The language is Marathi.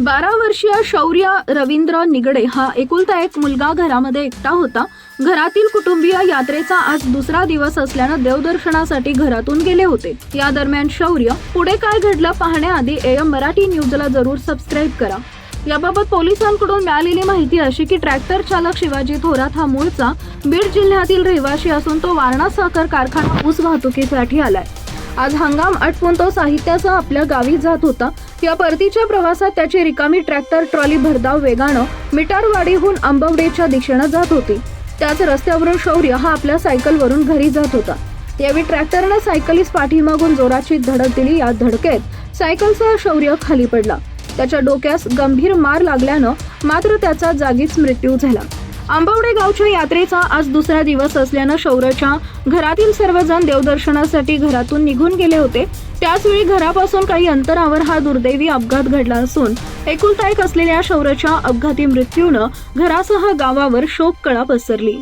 बारा वर्षीय शौर्य रवींद्र निगडे हा एकुलता एक मुलगा घरामध्ये एकटा होता. घरातील कुटुंबीय यात्रेचा आज दुसरा दिवस असल्यानं देवदर्शनासाठी घरातून गेले होते. या दरम्यान शौर्य पुढे काय घडलं पाहण्याआधी एम मराठी न्यूजला जरूर सबस्क्राईब करा. याबाबत पोलिसांकडून मिळालेली माहिती अशी की ट्रॅक्टर चालक शिवाजी थोरात हा मूळचा बीड जिल्ह्यातील रहिवासी असून तो वारणा साखर कारखाना ऊस वाहतुकीसाठी आलाय. आज हंगाम आटपून तो साहित्यासह आपल्या गावी जात होता. या परतीच्या प्रवासात त्याची रिकामी ट्रॅक्टर ट्रॉली भरधाव वेगानं मिटारवाडीहून आंबवडेच्या दिशेनं जात होती. त्याच रस्त्यावरून शौर्य हा आपल्या सायकलवरून घरी जात होता. यावेळी ट्रॅक्टरनं सायकलिस्ट पाठीमागून जोराची धडक दिली. या धडकेत सायकलसह शौर्य खाली पडला. त्याच्या डोक्यास गंभीर मार लागल्यानं मात्र त्याचा जागीच मृत्यू झाला. आंबवडे गावच्या यात्रेचा आज दुसरा दिवस असल्यानं शौर्यच्या घरातील सर्वजण देवदर्शनासाठी घरातून निघून गेले होते. त्याचवेळी घरापासून काही अंतरावर हा दुर्दैवी अपघात घडला असून एकुलता एक असलेल्या शौर्यच्या अपघाती मृत्यूनं घरासह गावावर शोककळा पसरली.